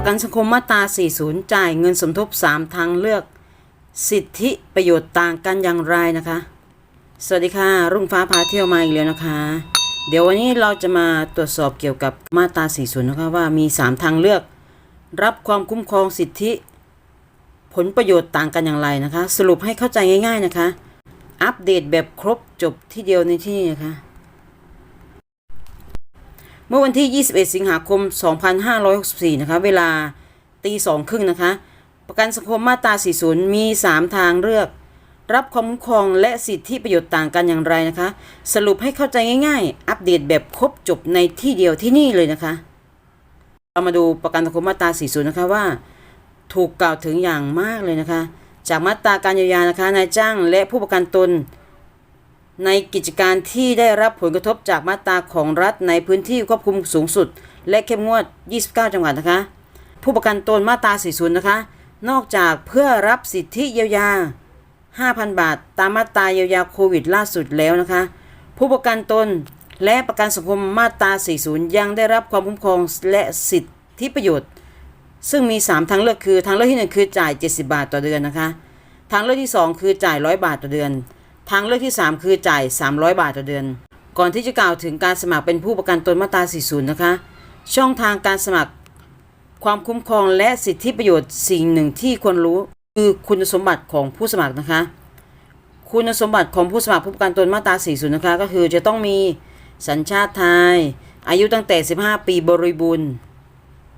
ประกันสังคมมาตรา 40 จ่ายเงินสมทบ 3 ทางเลือก สิทธิประโยชน์ต่างกันอย่างไรนะคะ สวัสดีค่ะ รุ่งฟ้าพาเที่ยวมาอีกแล้วนะคะ เดี๋ยววันนี้เราจะมาตรวจสอบเกี่ยวกับมาตรา 40 นะคะว่ามี 3 ทางเลือก รับความคุ้มครองสิทธิ ผลประโยชน์ต่างกันอย่างไรนะคะ สรุปให้เข้าใจง่าย ๆนะคะ อัปเดตแบบครบจบที่เดียวในที่นี่นะคะ เมื่อวันที่ 21 สิงหาคม 2564 นะคะ เวลาตีสองครึ่งนะคะ ประกันสังคมมาตรา 40 มี 3 ทางเลือก รับความคุ้มครองและสิทธิประโยชน์ต่างกันอย่างไรนะคะ สรุปให้เข้าใจง่าย ๆ อัปเดตแบบครบจบในที่เดียวที่นี่เลยนะคะ เรามาดูประกันสังคมมาตรา 40 นะคะว่า ถูกกล่าวถึงอย่างมากเลยนะคะ จากมาตราการเยียวยานะคะนายจ้างและผู้ประกันตน ในกิจการที่ได้รับผลกระทบจากมาตราของรัฐในพื้นที่ควบคุมสูงสุด และเข้มงวด 29 จังหวัดนะคะ ผู้ประกันตนมาตรา 40 นะคะ นอกจากเพื่อรับสิทธิเยียวยา 5,000 บาท ตามมาตราเยียวยาโควิดล่าสุดแล้วนะคะ ผู้ประกันตนและประกันสังคมมาตรา 40 ยังได้รับความคุ้มครองและสิทธิประโยชน์ ซึ่งมี 3 ทางเลือกคือ ทางเลือกที่ 1 คือจ่าย 70 บาทต่อเดือนนะคะ ทางเลือกที่ 2 คือจ่าย 100 บาทต่อเดือน ทางเลือกที่ 3 คือจ่าย 300 บาทต่อเดือน ก่อนที่จะกล่าวถึงการสมัครเป็นผู้ประกันตนมาตรา 40 นะคะ ช่องทางการสมัคร ความคุ้มครองและสิทธิประโยชน์สิ่งหนึ่งที่ควรรู้ คือคุณสมบัติของผู้สมัครนะคะ คุณสมบัติของผู้สมัครผู้ประกันตนมาตรา 40 นะคะ ก็คือจะต้องมีสัญชาติไทย อายุตั้งแต่ 15 ปีบริบูรณ์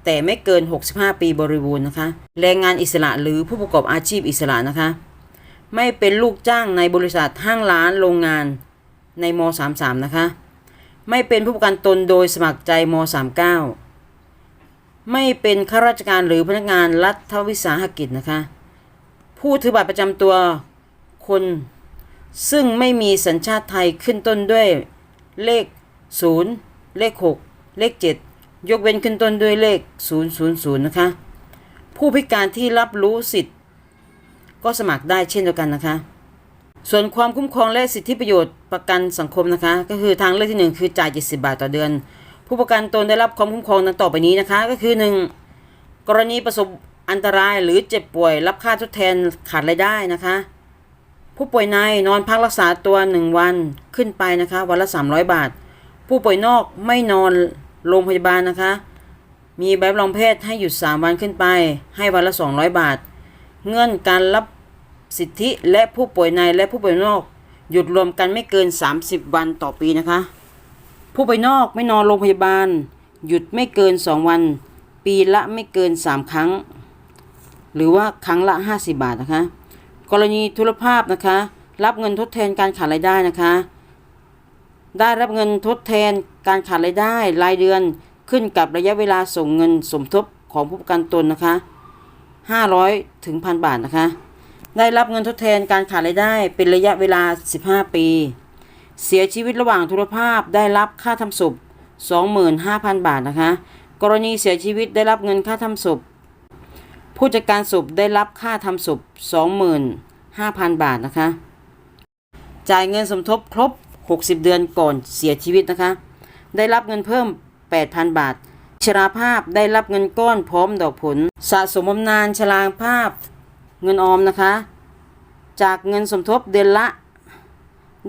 แต่ไม่เกิน 65 ปีบริบูรณ์นะคะ แรงงานอิสระหรือผู้ประกอบอาชีพอิสระนะคะ ไม่เป็นลูกจ้างในบริษัทห้างร้านโรงงานในม 33 นะคะ ไม่เป็นผู้ประกันตนโดยสมัครใจม 39 ไม่เป็นข้าราชการหรือพนักงานรัฐวิสาหกิจนะคะ ผู้ถือบัตรประจำตัวคน ซึ่งไม่มีสัญชาติไทยขึ้นต้นด้วยเลข 0 เลข 6 เลข 7 ยกเว้นขึ้นต้นด้วยเลข 000 นะคะ ผู้พิการที่รับรู้สิทธิ ก็สมัครได้เช่นเดียวกันนะคะ ส่วนความคุ้มครองและสิทธิประโยชน์ประกันสังคมนะคะ ก็คือทางเลือกที่ 1 คือจ่าย70 บาทต่อเดือน ผู้ประกันตนได้รับความคุ้มครองดังต่อไปนี้นะคะ ก็คือ 1. กรณีประสบอันตรายหรือเจ็บป่วย รับค่าทดแทนขาดรายได้นะคะ ผู้ป่วยในนอนพักรักษาตัว 1 วันขึ้นไปนะคะ วันละ 300 บาท ผู้ป่วยนอกไม่นอนโรงพยาบาลนะคะ มีใบรับรองแพทย์ให้หยุด 3 วันขึ้นไป ให้วันละ 200 บาท เงื่อนการรับสิทธิและผู้ป่วยในและผู้ป่วยนอก หยุดรวมกันไม่เกิน 30 วันต่อปีนะคะ ผู้ป่วยนอกไม่นอนโรงพยาบาล หยุดไม่เกิน 2 วัน ปีละไม่เกิน 3 ครั้ง หรือว่าครั้งละ 50 บาทนะคะ กรณีทุรภาพนะคะ รับเงินทดแทนการขาดรายได้นะคะ ได้รับเงินทดแทนการขาดรายได้รายเดือนขึ้นกับระยะเวลาส่งเงินสมทบของผู้ประกันตนนะคะ 500ถึงพันบาทนะคะ ได้รับเงินทดแทนการขาดรายได้เป็นระยะเวลา 15 ปี เสียชีวิตระหว่างทุรภาพได้รับค่าทำศพ 25,000 บาทนะคะ กรณีเสียชีวิตได้รับเงินค่าทำศพ ผู้จัดการศพได้รับค่าทำศพ 25,000 บาทนะคะ จ่ายเงินสมทบครบ 60 เดือนก่อนเสียชีวิตนะคะ ได้รับเงินเพิ่ม 8,000 บาท ชราภาพได้รับเงินก้อนพร้อมดอกผล สะสมบำนาญชราภาพ เงินออมนะคะ จากเงินสมทบเดือนละ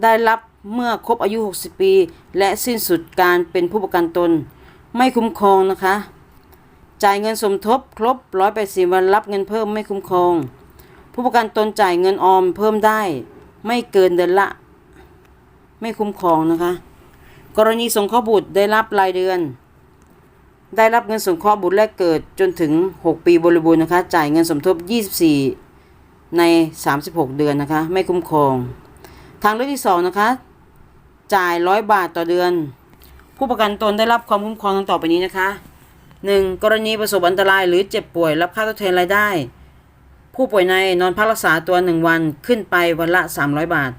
ได้รับเมื่อครบอายุ 60 ปี และสิ้นสุดการเป็นผู้ประกันตน ไม่คุ้มครองนะคะ จ่ายเงินสมทบครบ180วันรับเงินเพิ่มไม่คุ้มครอง ผู้ประกันตนจ่ายเงินออมเพิ่มได้ ไม่เกินเดือนละ ไม่คุ้มครองนะคะ กรณีสงเคราะห์บุตรได้รับรายเดือน ได้รับเงินสงเคราะห์บุตรแรกเกิดจนถึง 6 ปีบริบูรณ์นะคะ จ่ายเงินสมทบ 24 ใน 36 เดือนนะคะ ไม่คุ้มครอง ทางเลือกที่ 2 นะคะ จ่าย 100 บาทต่อเดือน ผู้ประกันตนได้รับความคุ้มครองดังต่อไปนี้นะคะ 1. กรณีประสบอันตรายหรือเจ็บป่วยรับค่าทดแทนรายได้ ผู้ป่วยในนอนพักรักษาตัว 1 วันขึ้นไปวันละ 300 บาท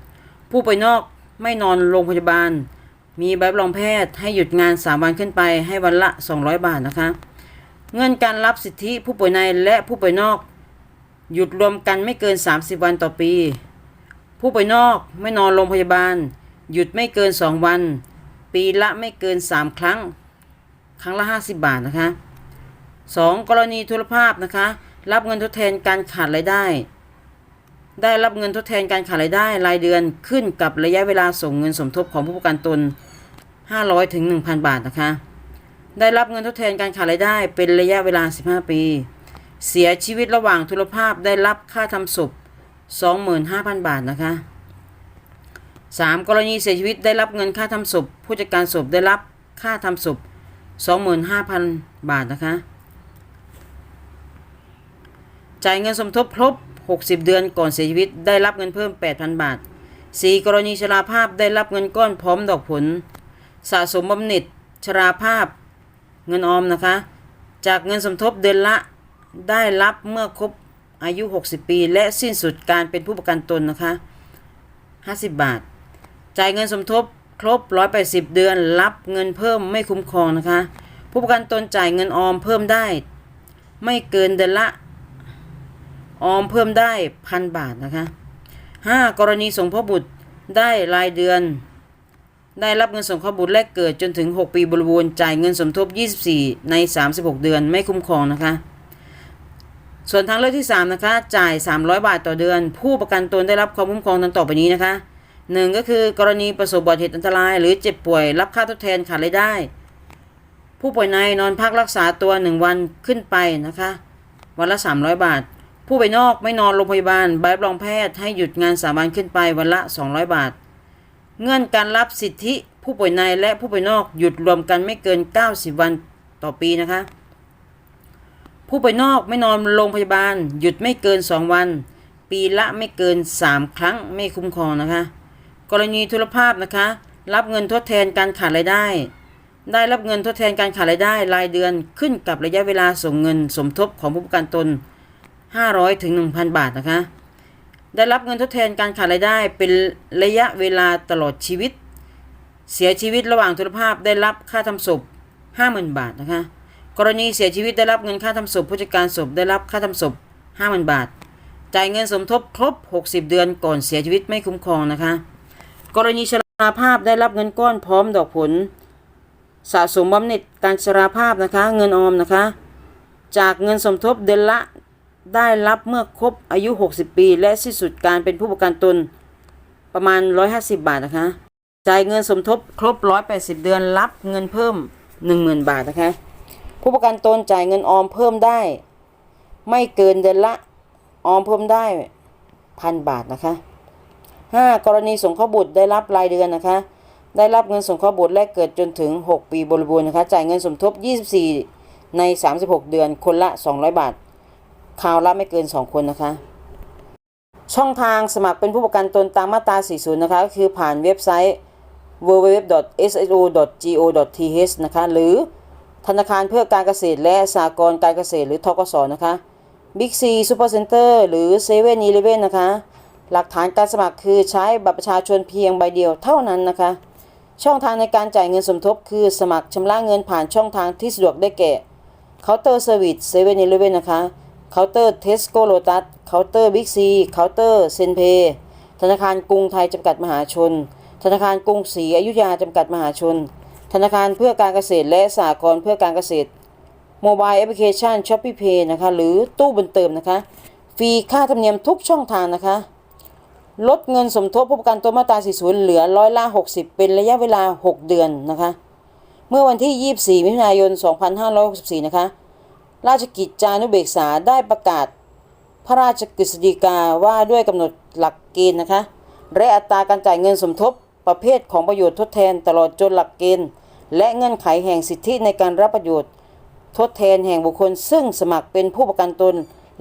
ผู้ป่วยนอกไม่นอนโรงพยาบาล มีใบรับรองแพทย์ให้หยุดงาน 3 วันขึ้นไปให้วันละ 200 บาทนะคะ เงื่อนการรับสิทธิผู้ป่วยในและผู้ป่วยนอก หยุดรวมกันไม่เกิน 30 วันต่อปี ผู้ป่วยนอกไม่นอนโรงพยาบาล หยุดไม่เกิน 2 วัน ปีละไม่เกิน 3 ครั้ง ครั้งละ 50 บาทนะคะ 2. กรณีทุรภาพนะคะ รับเงินทดแทนการขาดรายได้ ได้รับเงินทดแทนการขาดรายได้รายเดือนขึ้นกับระยะเวลาส่งเงินสมทบของผู้ประกันตน 500ถึง1,000 บาทนะคะ ได้รับเงินทดแทนการขาดรายได้เป็นระยะเวลา 15 ปี เสียชีวิตระหว่างทุรภาพได้รับค่าทำศพ 25,000 บาทนะคะ 3. กรณีเสียชีวิตได้รับเงินค่าทำศพ ผู้จัดการศพได้รับค่าทำศพ 25,000 บาทนะคะ จ่ายเงินสมทบครบ 60 เดือนก่อนเสียชีวิตได้รับเงินเพิ่ม 8,000 บาท 4. กรณีชราภาพได้รับเงินก้อนพร้อมดอกผล สะสมบำเหน็จชราภาพเงินออมนะคะ จากเงินสมทบเดือนละได้รับเมื่อครบอายุ 60 ปี และสิ้นสุดการเป็นผู้ประกันตนนะคะ 50 บาท จ่ายเงินสมทบครบ 180 เดือนรับเงินเพิ่มไม่คุ้มครองนะคะ ผู้ประกันตนจ่ายเงินออมเพิ่มได้ ไม่เกินเดือนละ ออมเพิ่มได้พันบาทนะคะ 5. กรณีส่งพ่อบุตรได้รายเดือน ได้รับเงินส่งข้อบุตรแรกเกิดจนถึง 6 ปีบริบูรณ์จ่ายเงินสมทบ 24 ใน 36 เดือนไม่คุ้มครองนะคะ ส่วนทางเลือกที่ 3 นะคะ จ่าย 300 บาทต่อเดือน ผู้ประกันตนได้รับความคุ้มครองดังต่อไปนี้นะคะ 1. ก็คือกรณีประสบอุบัติเหตุอันตราย หรือเจ็บป่วยรับค่าทดแทนขาดรายได้ ผู้ป่วยในนอนพักรักษาตัว 1 วันขึ้นไปนะคะ วันละ 300 บาท ผู้ไปนอกไม่นอนโรงพยาบาลใบรับรองแพทย์ให้หยุดงานสามวันขึ้นไปวันละ 200 บาท เงื่อนการรับสิทธิผู้ป่วยในและผู้ป่วยนอกหยุดรวมกันไม่เกิน 90 วันต่อปีนะคะ ผู้ป่วยนอกไม่นอนโรงพยาบาล หยุดไม่เกิน 2 วัน ปีละไม่เกิน 3 ครั้งไม่คุ้มครองนะคะ กรณีทุรภาพนะคะ รับเงินทดแทนการขาดรายได้ ได้รับเงินทดแทนการขาดรายได้รายเดือนขึ้นกับระยะเวลาส่งเงินสมทบของผู้ประกันตน 500ถึง1,000 บาทนะคะ ได้รับเงินทดแทนการขาดรายได้เป็นระยะเวลาตลอดชีวิต เสียชีวิตระหว่างทุรภาพได้รับค่าทำศพ 50,000 บาทนะคะ กรณีเสียชีวิตได้รับเงินค่าทำศพผู้จัดการศพได้รับค่าทำศพ 50,000 บาท จ่ายเงินสมทบครบ 60 เดือนก่อนเสียชีวิตไม่คุ้มครองนะคะ กรณีชราภาพได้รับเงินก้อนพร้อมดอกผล สะสมบำเหน็จการชราภาพนะคะ เงินออมนะคะ จากเงินสมทบเดือนละ ได้รับเมื่อครบอายุ 60 ปี และสิ้นสุดการเป็นผู้ประกันตนประมาณ 150 บาทนะคะจ่ายเงินสมทบครบ 180 เดือนรับเงินเพิ่ม 10,000 บาทนะคะ ผู้ประกันตนจ่ายเงินออมเพิ่มได้ ไม่เกินเดือนละออมเพิ่มได้พันบาทนะคะ 5. กรณีสงเข้าบุตรได้รับรายเดือนนะคะ ได้รับเงินสงเข้าบุตรแรกเกิดจนถึง 6 ปีบริบูรณ์นะคะ จ่ายเงินสมทบ 24 ใน 36 เดือนคนละ 200 บาท คราวละไม่เกิน 2 คนนะคะ ช่องทางสมัครเป็นผู้ประกันตนตามมาตรา 40 นะคะก็คือผ่านเว็บไซต์ www.sso.go.th นะคะ หรือธนาคารเพื่อการเกษตรและสหกรณ์การเกษตรหรือทกสนะคะ Big C Super Center หรือ7 e เ e ่ e อนะคะ หลักฐานการสมัครคือใช้บัตรประชาชนเพียงใบเดียวเท่านั้นนะคะ ช่องทางในการจ่ายเงินสมทบคือสมัครชำระเงินผ่านช่องทางที่สะดวกได้แก่เคาน์เตอร์เซอร์วิส7 e เ e ่ e อนะคะ เคาน์เตอร์เทสโก้โลตัสเคาน์เตอร์บิ๊กซีเคาน์เตอร์เซนเพย์ธนาคารกรุงไทยจำกัดมหาชน ธนาคารกรุงศรีอยุธยาจำกัดมหาชน ธนาคารเพื่อการเกษตรและสหกรณ์เพื่อการเกษตรโมบายแอปพลิเคชันช้อปปี้เพย์นะคะ หรือตู้บุญเติมนะคะ ฟรีค่าธรรมเนียมทุกช่องทางนะคะ ลดเงินสมทบผู้ประกันตัวมาตรา 40 เหลือร้อยละ 60 เป็นระยะเวลา 6 เดือนนะคะ เมื่อวันที่ 24 มิถุนายน 2564 นะคะ ราชกิจจานุเบกษาได้ประกาศ พระราชกฤษฎีกาว่าด้วยกำหนดหลักเกณฑ์นะคะและอัตราการจ่ายเงินสมทบประเภทของประโยชน์ทดแทนตลอดจนหลักเกณฑ์ และเงื่อนไขแห่งสิทธิในการรับประโยชน์ ทดแทนแห่งบุคคล ซึ่งสมัครเป็นผู้ประกันตน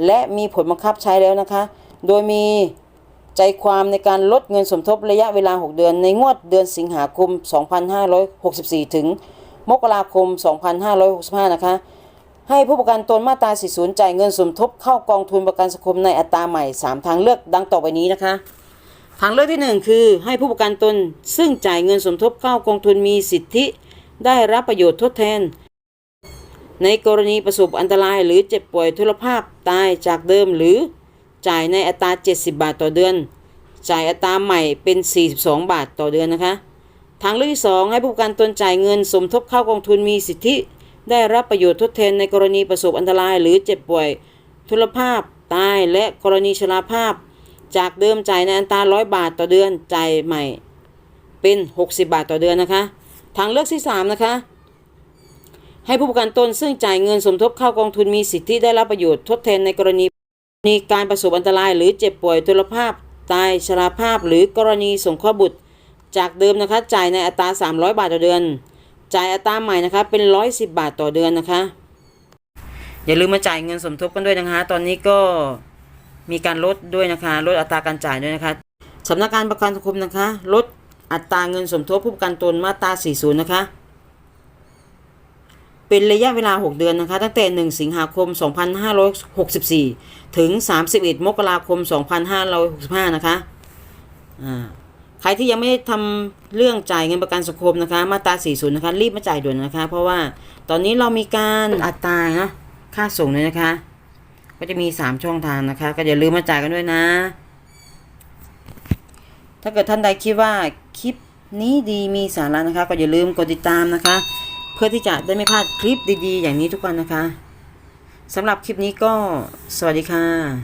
และมีผลบังคับใช้แล้วนะคะ โดยมีใจความในการลดเงินสมทบระยะเวลา 6 เดือนในงวดเดือนสิงหาคม 2564 ถึง มกราคม 2565 นะคะ ให้ผู้ประกันตนมาตรา40จ่ายเงินสมทบเข้ากองทุนประกันสังคมในอัตราใหม่ 3 ทางเลือกดังต่อไปนี้นะคะ ทางเลือกที่ 1 คือ ให้ผู้ประกันตนซึ่งจ่ายเงินสมทบเข้ากองทุนมีสิทธิ ได้รับประโยชน์ทดแทน ในกรณีประสบอันตรายหรือเจ็บป่วยทุรภาพตายจากเดิมหรือจ่ายในอัตรา 70 บาทต่อเดือน จ่ายอัตราใหม่เป็น 42 บาทต่อเดือนนะคะ ทางเลือกที่ 2 ให้ผู้ประกันตนจ่ายเงินสมทบเข้ากองทุนมีสิทธิ ได้รับประโยชน์ทดแทนในกรณีประสบอันตรายหรือเจ็บป่วย ทุลภาพ ตาย และกรณีชราภาพ จากเดิมจ่ายในอัตราร้อยบาทต่อเดือนจ่ายใหม่ เป็น 60 บาทต่อเดือนนะคะ ทางเลือกที่ 3 นะคะ ให้ผู้ประกันตนซึ่งจ่ายเงินสมทบเข้ากองทุนมีสิทธิได้รับประโยชน์ทดแทนในกรณีมีการประสบอันตรายหรือเจ็บป่วยทุลภาพ ตายชราภาพ หรือ กรณีสงเคราะห์บุตร จากเดิมนะคะจ่ายในอัตรา 300 บาทต่อเดือน จ่ายอัตราใหม่นะคะเป็น 110 บาทต่อเดือนนะคะ อย่าลืมมาจ่ายเงินสมทบกันด้วยนะคะ ตอนนี้ก็มีการลดด้วยนะคะลดอัตราการจ่ายด้วยนะคะสำนักงานประกันสังคมนะคะลดอัตราเงินสมทบผู้ประกันตนมาตรา 40 นะคะ เป็นระยะเวลา 6 เดือนนะคะ ตั้งแต่ 1 สิงหาคม 2564 ถึง 31 มกราคม 2565 นะคะ อ่า ใครที่ยังไม่ได้ทำเรื่องจ่ายเงินประกันสังคมนะคะ มาตรา40นะคะรีบมาจ่ายด่วนนะคะ เพราะว่าตอนนี้เรามีการอัตรานะค่าส่งเลยนะคะ ก็จะมี 3 ช่องทางนะคะ ก็อย่าลืมมาจ่ายกันด้วยนะ ถ้าเกิดท่านใดคิดว่าคลิปนี้ดีมีสาระนะคะ ก็อย่าลืมกดติดตามนะคะ เพื่อที่จะได้ไม่พลาดคลิปดีๆ อย่างนี้ทุกวันนะคะสำหรับคลิปนี้ก็สวัสดีค่ะ